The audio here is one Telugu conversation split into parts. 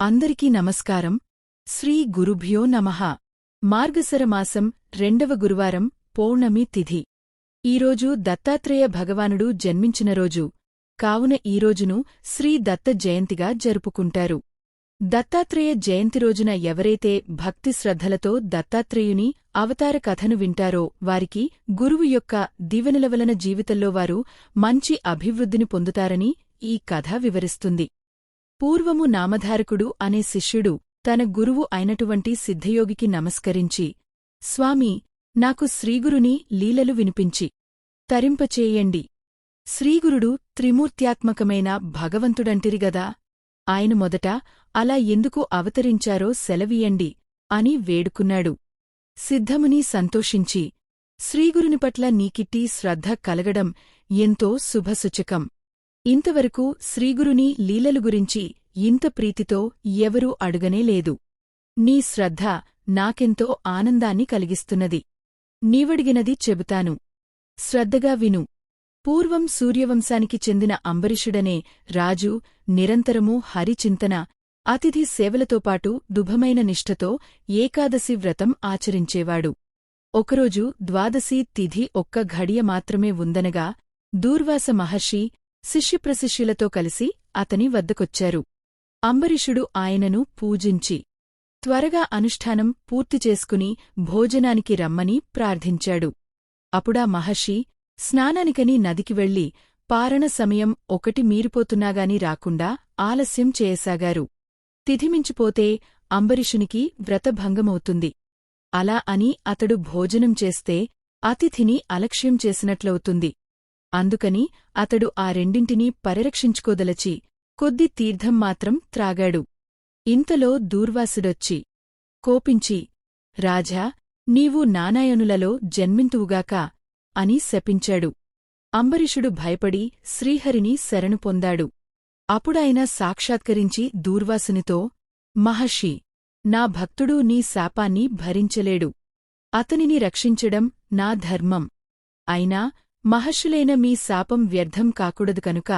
అందరికీ నమస్కారం. శ్రీ గురుభ్యో నమః. మార్గశరమాసం రెండవ గురువారం పౌర్ణమి తిథి. ఈరోజు దత్తాత్రేయ భగవానుడు జన్మించిన రోజు. కావున ఈరోజును శ్రీ దత్త జయంతిగా జరుపుకుంటారు. దత్తాత్రేయ జయంతి రోజున ఎవరైతే భక్తి శ్రద్ధలతో దత్తాత్రేయుని అవతార కథను వింటారో వారికి గురువు యొక్క దీవెనల వలన జీవితంలో వారు మంచి అభివృద్ధిని పొందుతారని ఈ కథ వివరిస్తుంది. పూర్వము నామధారకుడు అనే శిష్యుడు తన గురువు అయినటువంటి సిద్ధయోగికి నమస్కరించి స్వామీ నాకు శ్రీగురుని లీలలు వినిపించి తరింపచేయండి. శ్రీగురుడు త్రిమూర్త్యాత్మకమైన భగవంతుడంటిరిగదా ఆయన మొదట అలా ఎందుకు అవతరించారో సెలవీయండి అని వేడుకున్నాడు. సిద్ధముని సంతోషించి శ్రీగురుని పట్ల నీకిట్టి శ్రద్ధ కలగడం ఎంతో శుభసూచకం ఇంతవరకు శ్రీగురుని లీలలు గురించి ఇంత ప్రీతితో ఎవరూ అడుగనేలేదు నీ శ్రద్ధ నాకెంతో ఆనందాన్ని కలిగిస్తున్నది. నీవడిగినది చెబుతాను. శ్రద్ధగా విను. పూర్వం సూర్యవంశానికి చెందిన అంబరీషుడనే రాజు నిరంతరము హరిచింతన అతిథి సేవలతోపాటు దుభమైన నిష్ఠతో ఏకాదశి వ్రతం ఆచరించేవాడు. ఒకరోజు ద్వాదశి తిథి ఒక్క ఘడియ మాత్రమే ఉందనగా దూర్వాస మహర్షి శిష్యప్రశిష్యులతో కలిసి అతని వద్దకొచ్చారు. అంబరీషుడు ఆయనను పూజించి త్వరగా అనుష్ఠానం పూర్తి చేసుకుని భోజనానికి రమ్మని ప్రార్థించాడు. అప్పుడా మహర్షి స్నానానికని నదికి వెళ్ళి పారణ సమయం ఒకటి మీరిపోతున్నాగాని రాకుండా ఆలస్యం చేయసాగారు. తిథిమించిపోతే అంబరీషునికి వ్రతభంగమవుతుంది. అలా అని అతడు భోజనం చేస్తే అతిథిని అలక్ష్యం చేసినట్లవుతుంది. అందుకని అతడు ఆ రెండింటినీ పరిరక్షించుకోదలచి కొద్ది తీర్థం మాత్రం త్రాగాడు. ఇంతలో దూర్వాసుడొచ్చి కోపించి రాజా నీవు నానాయనులలో జన్మింతువుగాక అని శపించాడు. అంబరీషుడు భయపడి శ్రీహరిని శరణు పొందాడు. అప్పుడాయన సాక్షాత్కరించి దూర్వాసునితో మహర్షి నా భక్తుడు నీ శాపాన్ని భరించలేడు. అతనిని రక్షించడం నా ధర్మం. అయినా మహర్షులైన మీ శాపం వ్యర్థం కాకూడదు కనుక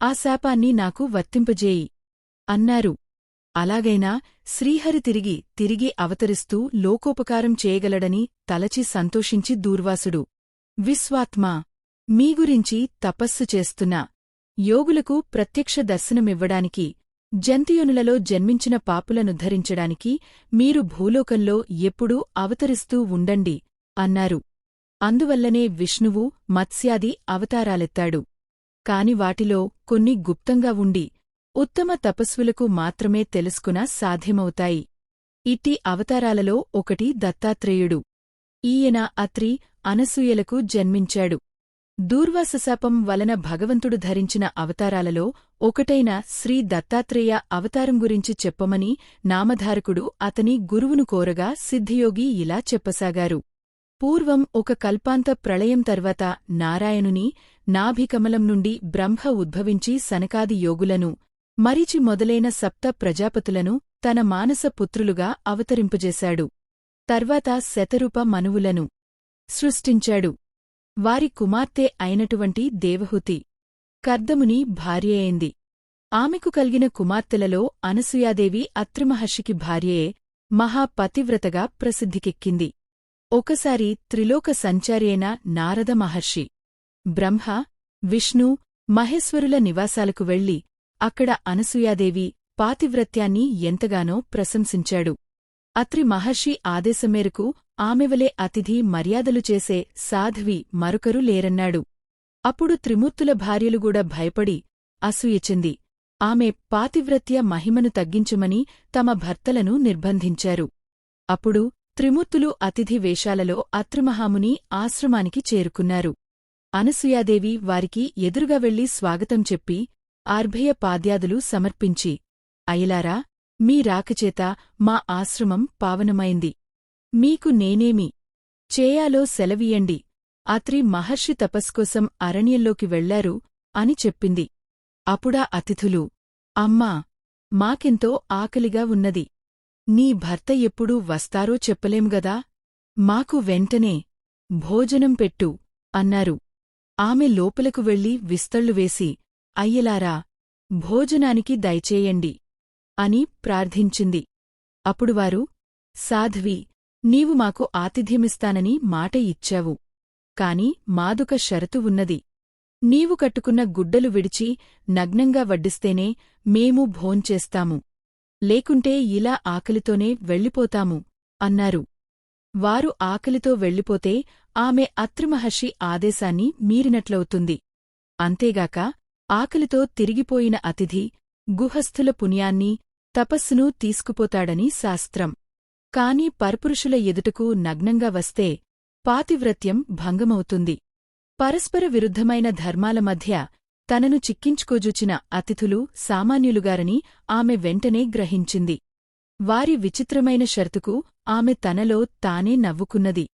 ఆ శాపాన్ని నాకు వర్తింపజేయి. అన్నారు. అలాగైనా శ్రీహరి తిరిగి తిరిగి అవతరిస్తూ లోకోపకారం చేయగలడని తలచి సంతోషించి దూర్వాసుడు. విశ్వాత్మా మీ గురించి తపస్సు చేస్తున్నా. యోగులకు ప్రత్యక్ష దర్శనమివ్వడానికి జంతియునులలో జన్మించిన పాపులనుద్ధరించడానికి మీరు భూలోకంలో ఎప్పుడూ అవతరిస్తూ ఉండండి అన్నారు. అందువల్లనే విష్ణువు మత్స్యాది అవతారాలెత్తాడు. కాని వాటిలో కొన్ని గుప్తంగా ఉండి ఉత్తమ తపస్వులకు మాత్రమే తెలుసుకున సాధ్యమవుతాయి. ఇట్టి అవతారాలలో ఒకటి దత్తాత్రేయుడు. ఈయన అత్రి అనసూయలకు జన్మించాడు. దూర్వాసశాపం వలన భగవంతుడు ధరించిన అవతారాలలో ఒకటైన శ్రీ దత్తాత్రేయ అవతారం గురించి చెప్పమని నామధారకుడు అతని గురువును కోరగా సిద్ధియోగి ఇలా చెప్పసాగారు. పూర్వం ఒక కల్పాంత ప్రళయం తర్వాత నారాయణుని నాభికమలం నుండి బ్రహ్మ ఉద్భవించి సనకాది యోగులను మరిచి మొదలైన సప్త ప్రజాపతులను తన మానస పుత్రులుగా అవతరింపజేశాడు. తర్వాత శతరూప మనువులను సృష్టించాడు. వారి కుమార్తె అయినటువంటి దేవహుతి కర్దముని భార్యయింది ఆమెకు కలిగిన కుమార్తెలలో అనసూయాదేవి అత్రిమహర్షికి భార్యయే మహాపతివ్రతగా ప్రసిద్ధికెక్కింది. ఒకసారి త్రిలోక సంచారియైన నారద మహర్షి బ్రహ్మ విష్ణు మహేశ్వరుల నివాసాలకు వెళ్ళి అక్కడ అనసూయాదేవి పాతివ్రత్యాన్ని ఎంతగానో ప్రశంసించాడు. అత్రి మహర్షి ఆదేశం మేరకు ఆమెవలే అతిథి మర్యాదలు చేసే సాధ్వి మరొకరు లేరన్నాడు. అప్పుడు త్రిమూర్తుల భార్యలుగూడా భయపడి అసూయచింది ఆమె పాతివ్రత్య మహిమను తగ్గించమని తమ భర్తలను నిర్బంధించారు. అప్పుడు త్రిమూర్తులు అతిథి వేషాలలో అత్రిమహాముని ఆశ్రమానికి చేరుకున్నారు. అనసూయాదేవి వారికి ఎదురుగా వెళ్ళి స్వాగతం చెప్పి ఆర్భయ పాద్యాదులు సమర్పించి అయలారా మీ రాకచేత మా ఆశ్రమం పావనమైంది. మీకు నేనేమి చేయాలో సెలవీయండి. అత్రి మహర్షి తపస్కోసం అరణ్యంలోకి వెళ్ళారు అని చెప్పింది. అప్పుడా అతిథులు. అమ్మా మాకెంతో ఆకలిగా ఉన్నది. నీ భర్త ఎప్పుడు వస్తారో చెప్పలేంగదా మాకు వెంటనే భోజనం పెట్టు అన్నారు. ఆమె లోపలకు వెళ్ళి విస్తళ్ళు వేసి అయ్యలారా భోజనానికి దయచేయండి అని ప్రార్థించింది. అప్పుడు వారు సాధ్వి నీవు మాకు ఆతిథ్యమిస్తానని మాట ఇచ్చావు. కాని మాదుక షరతు ఉన్నది. నీవు కట్టుకున్న గుడ్డలు విడిచి నగ్నంగా వడ్డిస్తేనే మేము భోంచేస్తాము. లేకుంటే ఇలా ఆకలితోనే వెళ్ళిపోతాము అన్నారు. వారు ఆకలితో వెళ్ళిపోతే ఆమె అత్రిమహర్షి ఆదేశాన్ని మీరినట్లవుతుంది. అంతేగాక ఆకలితో తిరిగిపోయిన అతిథి గుహస్థుల పుణ్యాన్ని తపస్సును తీసుకుపోతాడని శాస్త్రం. కాని పరపురుషుల ఎదుటకు నగ్నంగా వస్తే పాతివ్రత్యం భంగమవుతుంది. పరస్పర విరుద్ధమైన ధర్మాల మధ్య తనను చిక్కించుకోజుచిన అతిథులు సామాన్యులుగారని ఆమె వెంటనే గ్రహించింది. వారి విచిత్రమైన షరతుకు ఆమె తనలో తానే నవ్వుకున్నది.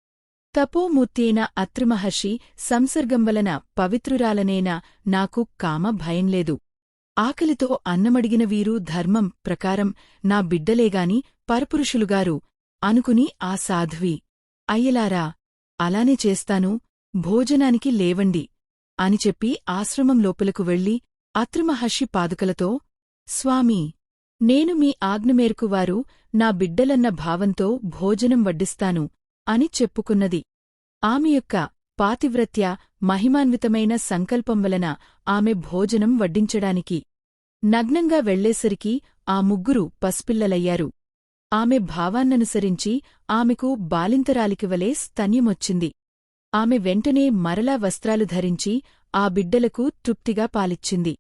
తపోమూర్తియైన అత్రిమహర్షి సంసర్గం వలన పవిత్రురాలనేనా నాకు కామ భయంలేదు ఆకలితో అన్నమడిగిన వీరు ధర్మం ప్రకారం నా బిడ్డలేగాని పరపురుషులుగారు అనుకుని ఆ సాధ్వి అయ్యలారా అలానే చేస్తాను భోజనానికి లేవండి అని చెప్పి ఆశ్రమం లోపలకు వెళ్ళి అత్రిమహర్షి పాదుకలతో స్వామీ నేను మీ ఆజ్ఞమేరకు వారు నా బిడ్డలన్న భావంతో భోజనం వడ్డిస్తాను అని చెప్పుకున్నది. ఆమె యొక్క పాతివ్రత్య మహిమాన్వితమైన సంకల్పం వలన ఆమె భోజనం వడ్డించడానికి నగ్నంగా వెళ్ళేసరికి ఆ ముగ్గురు పసిపిల్లలయ్యారు. ఆమె భావాన్ననుసరించి ఆమెకు బాలింతరాలికి వలె స్తన్యమొచ్చింది. ఆమె వెంటనే మరలా వస్త్రాలు ధరించి ఆ బిడ్డలకు తృప్తిగా పాలిచ్చింది.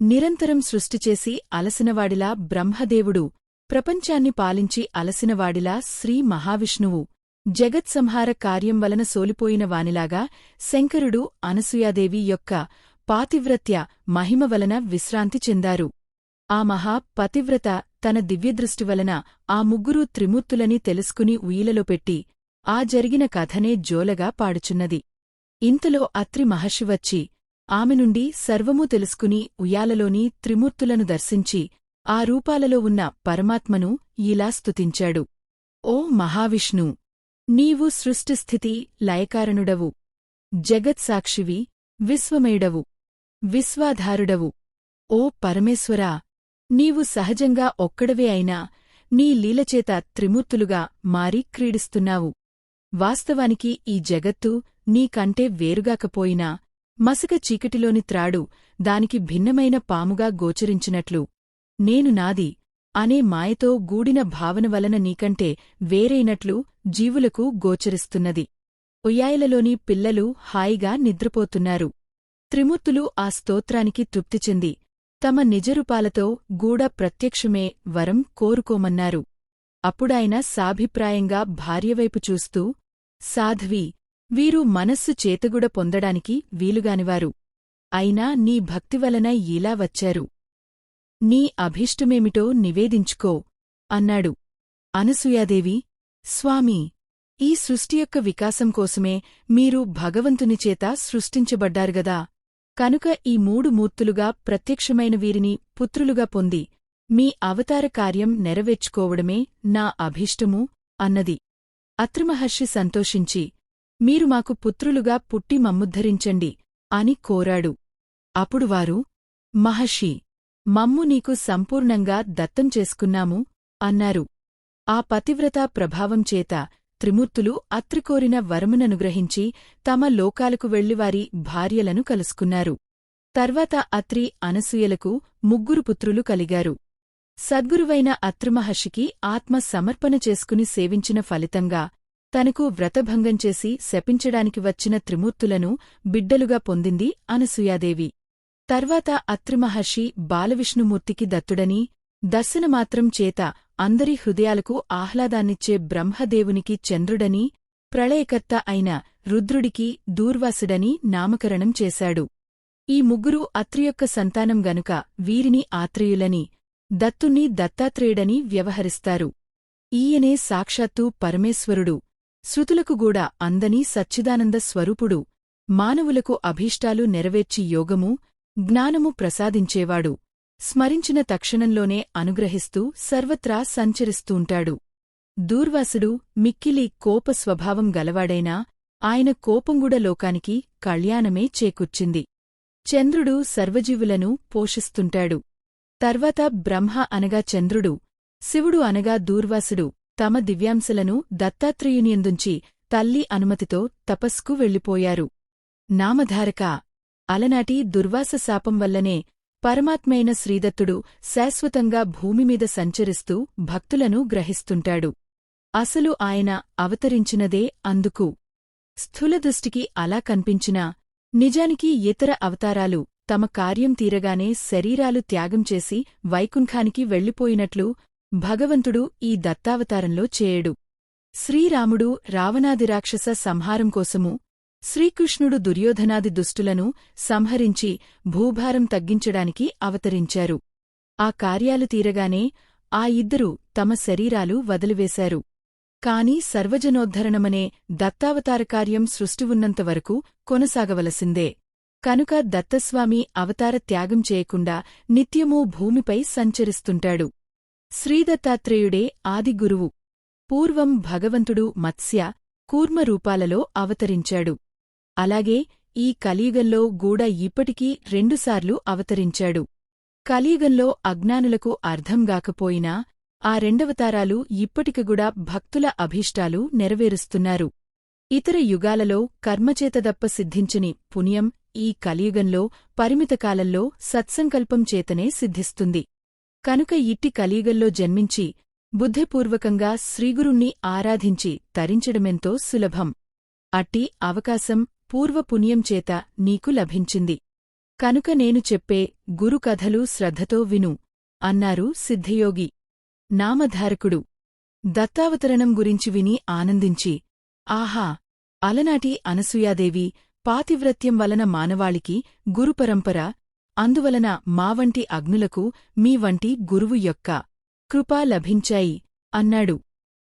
నిరంతరం సృష్టిచేసి అలసినవాడిలా బ్రహ్మదేవుడు ప్రపంచాన్ని పాలించి అలసినవాడిలా శ్రీ మహావిష్ణువు జగత్సంహార కార్యం వలన సోలిపోయిన వానిలాగా శంకరుడు అనసూయాదేవి యొక్క పాతివ్రత్య మహిమ వలన విశ్రాంతి చెందారు. ఆ మహా పతివ్రత తన దివ్యదృష్టి వలన ఆ ముగ్గురూ త్రిమూర్తులని తెలుసుకుని ఉయ్యిలలో పెట్టి ఆ జరిగిన కథనే జోలగా పాడుచున్నది. ఇంతలో అత్రి మహర్షి వచ్చి ఆమె నుండి సర్వమూ తెలుసుకుని ఉయ్యాలలోని త్రిమూర్తులను దర్శించి ఆ రూపాలలో ఉన్న పరమాత్మను ఇలా స్తుతించాడు. ఓ మహావిష్ణు! నీవు సృష్టిస్థితి లయకారణుడవు. జగత్సాక్షివి విశ్వమేయుడవు. విశ్వాధారుడవు. ఓ పరమేశ్వరా! నీవు సహజంగా ఒక్కడవే అయినా నీ లీలచేత త్రిమూర్తులుగా మారి క్రీడిస్తున్నావు. వాస్తవానికి ఈ జగత్తు నీకంటే వేరుగాకపోయినా మసక చీకటిలోని త్రాడు దానికి భిన్నమైన పాముగా గోచరించినట్లు. నేను నాది అనే మాయతో గూడిన భావన వలన నీకంటే వేరైనట్లు జీవులకు గోచరిస్తున్నది. ఉయ్యాయలలోని పిల్లలు హాయిగా నిద్రపోతున్నారు. త్రిమూర్తులు ఆ స్తోత్రానికి తృప్తి చెంది తమ నిజరూపాలతో గూడ ప్రత్యక్షమే వరం కోరుకోమన్నారు. అప్పుడాయన సాభిప్రాయంగా భార్యవైపు చూస్తూ సాధ్వి వీరు మనస్సు చేతగుడ పొందడానికి వీలుగానివారు. అయినా నీ భక్తివలన ఇలా వచ్చారు. నీ అభీష్టమేమిటో నివేదించుకో అన్నాడు. అనసూయాదేవి స్వామీ ఈ సృష్టి యొక్క వికాసం కోసమే మీరు భగవంతునిచేత సృష్టించబడ్డారుగదా కనుక ఈ మూడు మూర్తులుగా ప్రత్యక్షమైన వీరిని పుత్రులుగా పొంది మీ అవతార కార్యం నెరవేర్చుకోవడమే నా అభీష్టము అన్నది. అత్రిమహర్షి సంతోషించి మీరు మాకు పుత్రులుగా పుట్టి మమ్ముద్ధరించండి అని కోరాడు. అప్పుడు వారు మహర్షి మమ్ము నీకు సంపూర్ణంగా దత్తం చేసుకున్నాము అన్నారు. ఆ పతివ్రతా ప్రభావం చేత త్రిమూర్తులు అత్రికోరిన వరముననుగ్రహించి తమ లోకాలకు వెళ్ళివారి భార్యలను కలుసుకున్నారు. తర్వాత అత్రి అనసూయలకు ముగ్గురు పుత్రులు కలిగారు. సద్గురువైన అత్రిమహర్షికి ఆత్మ సమర్పణ చేసుకుని సేవించిన ఫలితంగా తనకు వ్రతభంగం చేసి శపించడానికి వచ్చిన త్రిమూర్తులను బిడ్డలుగా పొందింది అనసూయాదేవి. తర్వాత అత్రిమహర్షి బాలవిష్ణుమూర్తికి దత్తుడని దర్శనమాత్రం చేత అందరి హృదయాలకు ఆహ్లాదాన్నిచ్చే బ్రహ్మదేవునికి చంద్రుడని ప్రళయకర్త అయిన రుద్రుడికి దూర్వాసుడని నామకరణం చేశాడు. ఈ ముగ్గురు అత్రియొక్క సంతానం గనుక వీరిని ఆత్రేయులని దత్తుణ్ణి దత్తాత్రేయుడని వ్యవహరిస్తారు. ఈయనే సాక్షాత్తు పరమేశ్వరుడు. శృతులకుగూడా అందని సచ్చిదానంద స్వరూపుడు మానవులకు అభీష్టాలు నెరవేర్చి యోగము జ్ఞానము ప్రసాదించేవాడు. స్మరించిన తక్షణంలోనే అనుగ్రహిస్తూ సర్వత్రా సంచరిస్తూంటాడు. దూర్వాసుడు మిక్కిలి కోప స్వభావం గలవాడైనా ఆయన కోపంగుడ లోకానికి కళ్యాణమే చేకూర్చింది. చంద్రుడు సర్వజీవులను పోషిస్తుంటాడు. తర్వాత బ్రహ్మ అనగా చంద్రుడు శివుడు అనగా దూర్వాసుడు తమ దివ్యాంశలను దత్తాత్రేయునియందుంచి తల్లి అనుమతితో తపస్కు వెళ్ళిపోయారు. నామధారక అలనాటి దుర్వాస శాపం వల్లనే పరమాత్మైన శ్రీదత్తుడు శాశ్వతంగా భూమిమీద సంచరిస్తూ భక్తులను గ్రహిస్తుంటాడు. అసలు ఆయన అవతరించినదే అందుకు. స్థూలదృష్టికి అలా కనిపించినా నిజానికి ఇతర అవతారాలు తమ కార్యం తీరగానే శరీరాలు త్యాగం చేసి వైకుంఠానికి వెళ్ళిపోయినట్లు భగవంతుడు ఈ దత్తావతారంలో చేయడు. శ్రీరాముడు రావణాదిరాక్షస సంహారం కోసము శ్రీకృష్ణుడు దుర్యోధనాది దుష్టులను సంహరించి భూభారం తగ్గించడానికి అవతరించారు. ఆ కార్యాలు తీరగానే ఆ ఇద్దరూ తమ శరీరాలు వదిలివేశారు. కాని సర్వజనోద్ధరణమనే దత్తావతార కార్యం సృష్టివున్నంతవరకు కొనసాగవలసిందే. కనుక దత్తస్వామి అవతార త్యాగం చేయకుండా నిత్యమూ భూమిపై సంచరిస్తుంటాడు. శ్రీదత్తాత్రేయుడే ఆదిగురువు పూర్వం భగవంతుడు మత్స్య కూర్మ రూపాలలో అవతరించాడు. అలాగే ఈ కలియుగంలో గూడ ఇప్పటికీ రెండుసార్లు అవతరించాడు. కలియుగంలో అజ్ఞానులకు అర్థంగాకపోయినా ఆ రెండవతారాలు ఇప్పటికిగుడా భక్తుల అభీష్టాలు నెరవేరుస్తున్నారు. ఇతర యుగాలలో కర్మచేతదప్ప సిద్ధించని పుణ్యం ఈ కలియుగంలో పరిమితకాలంలో సత్సంకల్పం చేతనే సిద్ధిస్తుంది. కనుక ఇట్టి కలియుగంలో జన్మించి బుద్ధిపూర్వకంగా శ్రీగురుణ్ణి ఆరాధించి తరించడమెంతో సులభం. అట్టి అవకాశం పూర్వపుణ్యం చేత నీకు లభించింది. కనుక నేను చెప్పే గురుకథలు శ్రద్ధతో విను అన్నారు సిద్ధయోగి. నామధారకుడు. దత్తావతరణం గురించి విని ఆనందించి ఆహా అలనాటి అనసూయాదేవి పాతివ్రత్యం వలన మానవాళికి గురుపరంపర అందువలన మా వంటి అగ్నులకు మీ వంటి గురువు యొక్క కృపా లభించాయి అన్నాడు.